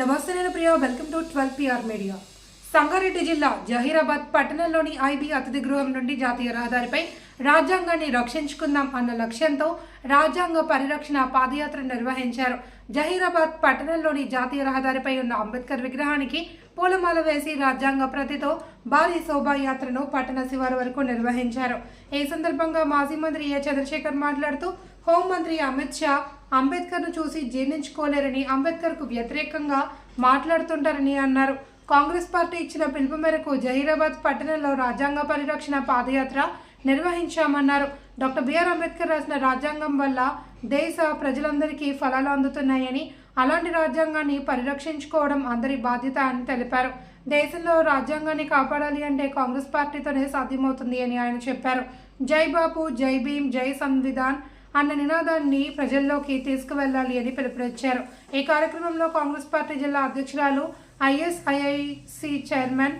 నమస్తే నేను Priya. Welcome to twelve PR media Sangareddy జిల్లా జహీరాబాద్ పట్టణంలోని ఐబీ అతిథి గృహం నుండి జాతీయ రహదారిపై రాజ్యాంగాన్ని రక్షించుకుందాం అన్న లక్ష్యంతో రాజ్యాంగ పరిరక్షణ పాదయాత్ర నిర్వహించారు. జహీరాబాద్ పట్టణంలోని జాతీయ రహదారిపై ఉన్న అంబేద్కర్ విగ్రహానికి పూలమాల వేసి రాజ్యాంగ ప్రతితో భారీ శోభాయాత్రను పట్టణ శివారు వరకు నిర్వహించారు. ఈ సందర్భంగా మాజీ మంత్రి ఏ చంద్రశేఖర్ మాట్లాడుతూ హోంమంత్రి అమిత్ షా అంబేద్కర్ను చూసి జీర్ణించుకోలేరని అంబేద్కర్కు వ్యతిరేకంగా మాట్లాడుతుంటారని అన్నారు. కాంగ్రెస్ పార్టీ ఇచ్చిన పిలుపు మేరకు జహీరాబాద్ పట్టణంలో రాజ్యాంగ పరిరక్షణ పాదయాత్ర నిర్వహించామన్నారు. డాక్టర్ బిఆర్ అంబేద్కర్ రాసిన రాజ్యాంగం వల్ల దేశ ప్రజలందరికీ ఫలాలు అందుతున్నాయని అలాంటి రాజ్యాంగాన్ని పరిరక్షించుకోవడం అందరి బాధ్యత అని తెలిపారు. దేశంలో రాజ్యాంగాన్ని కాపాడాలి అంటే కాంగ్రెస్ పార్టీతోనే సాధ్యమవుతుంది అని ఆయన చెప్పారు. జై బాపు జై భీమ్ జై సంవిధాన్ అన్న నినాదాన్ని ప్రజల్లోకి తీసుకువెళ్ళాలి అని పిలుపునిచ్చారు. ఈ కార్యక్రమంలో కాంగ్రెస్ పార్టీ జిల్లా అధ్యక్షురాలు ISIIC chairman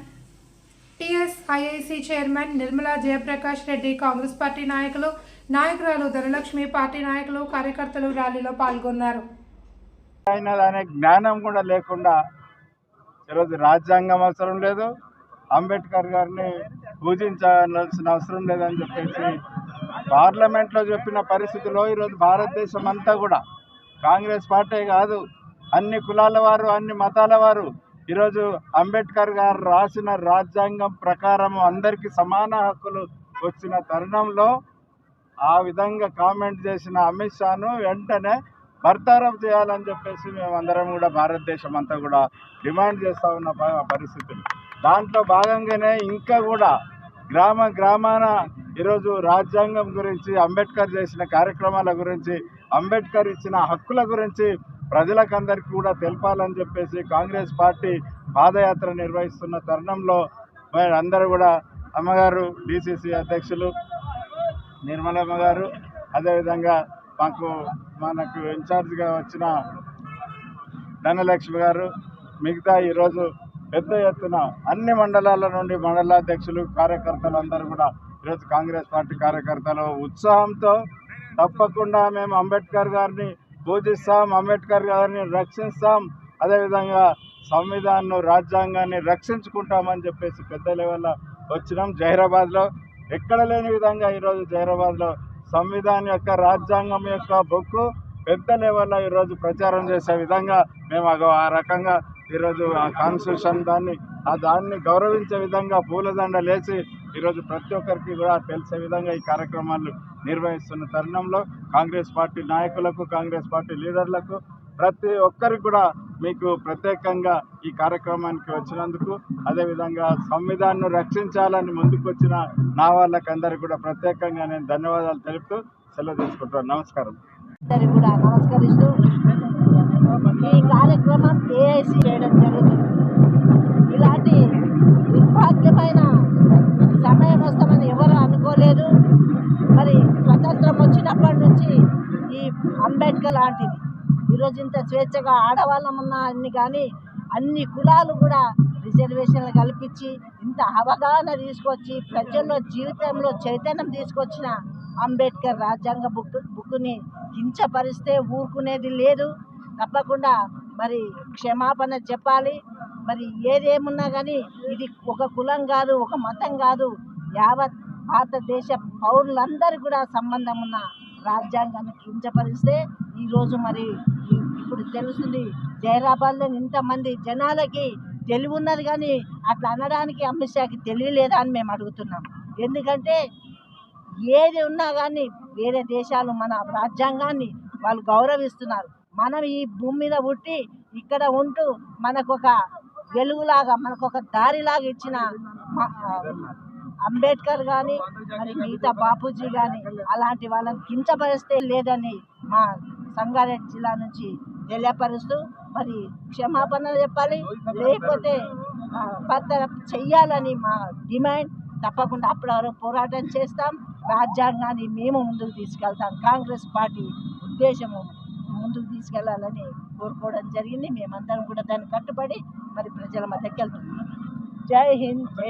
TSIIC chairman Nirmala Jayaprakash Reddy Congress party నాయకులు నాయకురాలు ధనలక్ష్మి పార్టీ నాయకులు కార్యకర్తలు ర్యాలీలో పాల్గొన్నారు. అనే జ్ఞానం కూడా లేకుండా ఈరోజు రాజ్యాంగం అవసరం లేదు. అంబేద్కర్ గారిని పూజించాల్సిన అవసరం లేదని చెప్పేసి పార్లమెంట్లో చెప్పిన పరిస్థితిలో ఈరోజు భారతదేశం అంతా కూడా కాంగ్రెస్ పార్టీ కాదు అన్ని కులాల వారు అన్ని మతాల వారు ఈరోజు అంబేద్కర్ గారు రాసిన రాజ్యాంగం ప్రకారం అందరికీ సమాన హక్కులు వచ్చిన తరుణంలో ఆ విధంగా కామెంట్ చేసిన అమిత్ షాను వెంటనే బర్తారఫ్ చేయాలని చెప్పేసి మేమందరం కూడా భారతదేశం అంతా కూడా డిమాండ్ చేస్తూ ఉన్న పరిస్థితులు. దాంట్లో భాగంగానే ఇంకా కూడా గ్రామ గ్రామాన ఈరోజు రాజ్యాంగం గురించి అంబేద్కర్ చేసిన కార్యక్రమాల గురించి అంబేద్కర్ ఇచ్చిన హక్కుల గురించి ప్రజలకందరికీ కూడా తెలపాలని చెప్పేసి కాంగ్రెస్ పార్టీ పాదయాత్ర నిర్వహిస్తున్న తరుణంలో మరి అందరూ కూడా అమ్మగారు డిసిసి అధ్యక్షులు నిర్మలమ్మ గారు అదేవిధంగా మాకు మనకు ఇన్ఛార్జ్గా వచ్చిన ధనలక్ష్మి గారు మిగతా ఈరోజు పెద్ద ఎత్తున అన్ని మండలాల నుండి మండలాధ్యక్షులు కార్యకర్తలు అందరూ కూడా ఈరోజు కాంగ్రెస్ పార్టీ కార్యకర్తలు ఉత్సాహంతో తప్పకుండా మేము అంబేద్కర్ గారిని పూజిస్తాం అంబేద్కర్ గారిని రక్షిస్తాం. అదేవిధంగా సంవిధానం రాజ్యాంగాన్ని రక్షించుకుంటామని చెప్పేసి పెద్ద లెవెల్లో వచ్చినాం జహీరాబాద్లో ఎక్కడ లేని విధంగా ఈరోజు జహీరాబాద్లో సంవిధానం యొక్క రాజ్యాంగం యొక్క బొక్కు పెద్ద లెవెల్లో ఈరోజు ప్రచారం చేసే విధంగా మేము ఆ రకంగా ఈరోజు ఆ కాన్స్టిట్యూషన్ దాన్ని ఆ దాన్ని గౌరవించే విధంగా పూలదండ లేచి ఈరోజు ప్రతి ఒక్కరికి కూడా తెలిసే విధంగా ఈ కార్యక్రమాలు నిర్వహిస్తున్న తరుణంలో కాంగ్రెస్ పార్టీ నాయకులకు కాంగ్రెస్ పార్టీ లీడర్లకు ప్రతి ఒక్కరికి కూడా మీకు ప్రత్యేకంగా ఈ కార్యక్రమానికి వచ్చినందుకు అదేవిధంగా సంవిధానం రక్షించాలని ముందుకు వచ్చిన నా వాళ్ళకందరికీ కూడా ప్రత్యేకంగా నేను ధన్యవాదాలు తెలుపుతూ సెలవు తీసుకుంటున్నాను. నమస్కారం. కూడా నమస్కరిస్తూ ఈ కార్యక్రమం ఏఐసి చేయడం జరుగుతుంది. ఇలాంటి దుర్భాగ్యమైన అంబేద్కర్ లాంటిది. ఈరోజు ఇంత స్వేచ్ఛగా ఆడవాళ్ళం ఉన్నా అన్ని కానీ అన్ని కులాలు కూడా రిజర్వేషన్లు కల్పించి ఇంత అవగాహన తీసుకొచ్చి ప్రజల్లో జీవితంలో చైతన్యం తీసుకొచ్చిన అంబేద్కర్ రాజ్యాంగ బుక్ బుక్ని కించపరిస్తే ఊరుకునేది లేదు. తప్పకుండా మరి క్షమాపణ చెప్పాలి. మరి ఏదేమున్నా కానీ ఇది ఒక కులం కాదు ఒక మతం కాదు. యావత్ భారతదేశ పౌరులందరూ కూడా సంబంధం ఉన్న రాజ్యాంగాన్ని కించపరిస్తే ఈరోజు మరి ఇప్పుడు తెలుస్తుంది జైరాబాద్లో ఇంతమంది జనాలకి తెలివి ఉన్నది కానీ అట్లా అనడానికి అమిత్ షాకి తెలియలేదా అని మేము అడుగుతున్నాం. ఎందుకంటే ఏది ఉన్నా కానీ వేరే దేశాలు మన రాజ్యాంగాన్ని వాళ్ళు గౌరవిస్తున్నారు. మనం ఈ భూమి మీద పుట్టి ఇక్కడ ఉంటూ మనకొక వెలుగులాగా మనకొక దారిలాగా ఇచ్చిన అంబేద్కర్ కానీ మరి మిగతా బాపూజీ కానీ అలాంటి వాళ్ళని కించపరిస్తే లేదని మా సంగారెడ్డి జిల్లా నుంచి తెలియపరుస్తూ మరి క్షమాపణ చెప్పాలి. లేకపోతే ఆ, బర్తరఫ్ చెయ్యాలని మా డిమాండ్. తప్పకుండా అప్పటి వరకు పోరాటం చేస్తాం. రాజ్యాంగాన్ని మేము ముందుకు తీసుకెళ్తాం. కాంగ్రెస్ పార్టీ ఉద్దేశము ముందుకు తీసుకెళ్ళాలని కోరుకోవడం జరిగింది. మేమందరం కూడా దాన్ని కట్టుబడి మరి ప్రజల మధ్యకి వెళ్తున్నాం జై హింద్ జై